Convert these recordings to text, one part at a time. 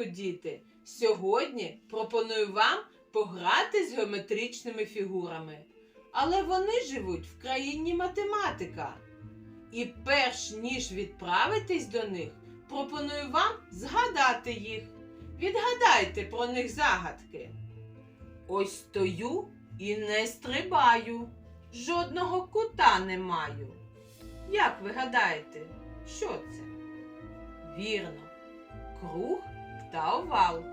Доброго діти! Сьогодні пропоную вам пограти з геометричними фігурами. Але вони живуть в країні математика. І перш ніж відправитись до них, пропоную вам згадати їх. Відгадайте про них загадки. Ось стою і не стрибаю, жодного кута не маю. Як ви гадаєте, що це? Вірно, круг та овал.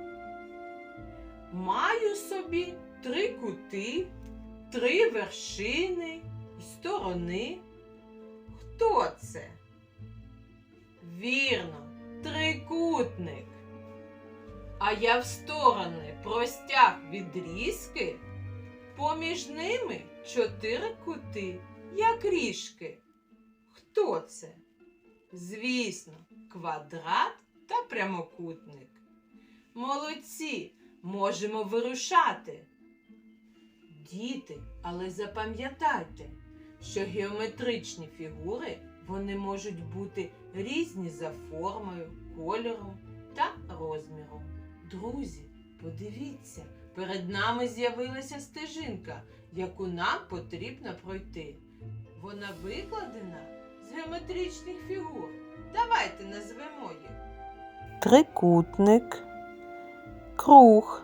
Маю собі три кути, три вершини і сторони. Хто це? Вірно, трикутник. А я в сторони простяг відрізки, поміж ними чотири кути, як ріжки. Хто це? Звісно, квадрат та прямокутник. Молодці, можемо вирушати. Діти, але запам'ятайте, що геометричні фігури вони можуть бути різні за формою, кольором та розміром. Друзі, подивіться, перед нами з'явилася стежинка, яку нам потрібно пройти. Вона викладена з геометричних фігур. Давайте назвемо їх. трикутник, круг,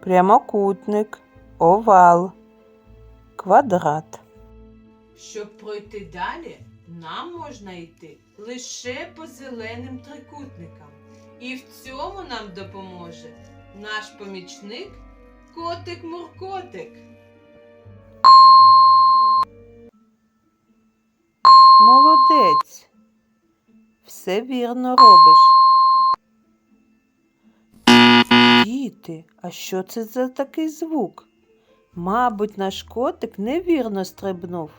прямокутник, овал, квадрат. Щоб пройти далі, нам можна йти лише по зеленим трикутникам. І в цьому нам допоможе наш помічник котик-муркотик. Молодець. Все вірно робиш. Діти, а що це за такий звук? Мабуть, наш котик невірно стрибнув.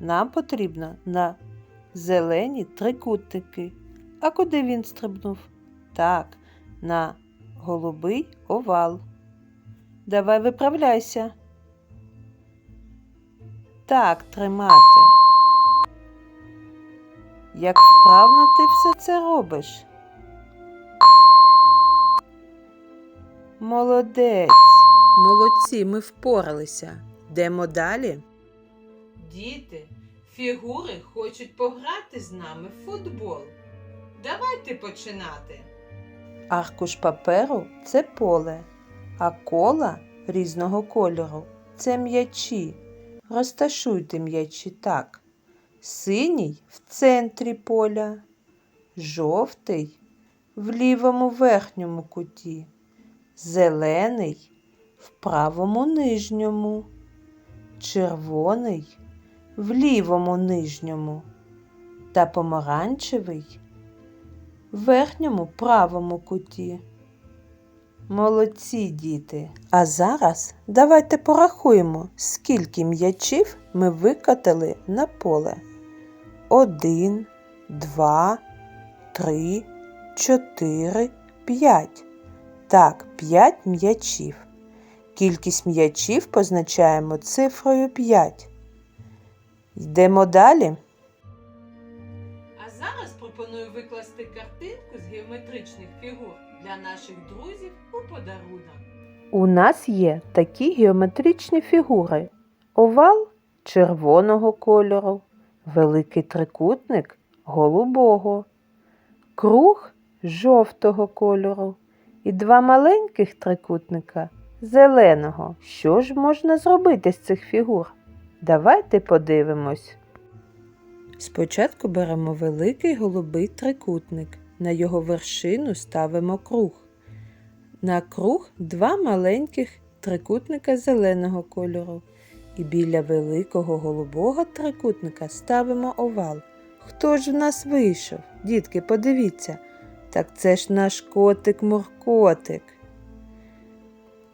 Нам потрібно на зелені трикутники. А куди він стрибнув? Так, на голубий овал. Давай виправляйся. Так, тримати. Як вправно ти все це робиш? Молодець. Молодці, ми впоралися. Йдемо далі. Діти, фігури хочуть пограти з нами в футбол. Давайте починати. Аркуш паперу це поле, а кола різного кольору це м'ячі. Розташуйте м'ячі так. Синій в центрі поля, жовтий в лівому верхньому куті, зелений в правому нижньому, червоний в лівому нижньому та помаранчевий в верхньому правому куті. Молодці діти. А зараз давайте порахуємо, скільки м'ячів ми викатали на поле. Один, два, три, чотири, п'ять. Так, п'ять м'ячів. Кількість м'ячів позначаємо цифрою 5. Йдемо далі. А зараз пропоную викласти картинку з геометричних фігур для наших друзів у подарунок. У нас є такі геометричні фігури: овал червоного кольору, великий трикутник голубого, круг жовтого кольору і два маленьких трикутника зеленого. Що ж можна зробити з цих фігур? Давайте подивимось. Спочатку беремо великий голубий трикутник. На його вершину ставимо круг. На круг два маленьких трикутника зеленого кольору. І біля великого голубого трикутника ставимо овал. Хто ж в нас вийшов? Дітки, подивіться. Так це ж наш котик-муркотик.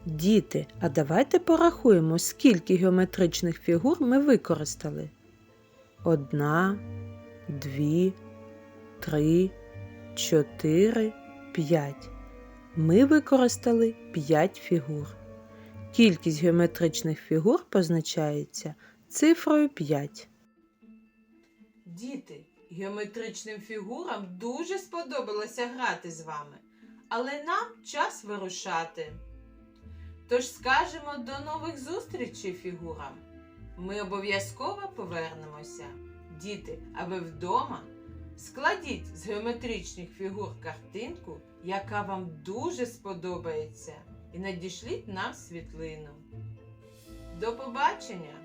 Діти, а давайте порахуємо, скільки геометричних фігур ми використали. Одна, дві, три, чотири, п'ять. Ми використали 5 фігур. Кількість геометричних фігур позначається цифрою 5. Діти, Геометричним фігурам дуже сподобалося грати з вами, але нам час вирушати. Тож скажемо до нових зустрічей фігурам. Ми обов'язково повернемося. Діти, а ви вдома складіть з геометричних фігур картинку, яка вам дуже сподобається, і надішліть нам світлину. До побачення!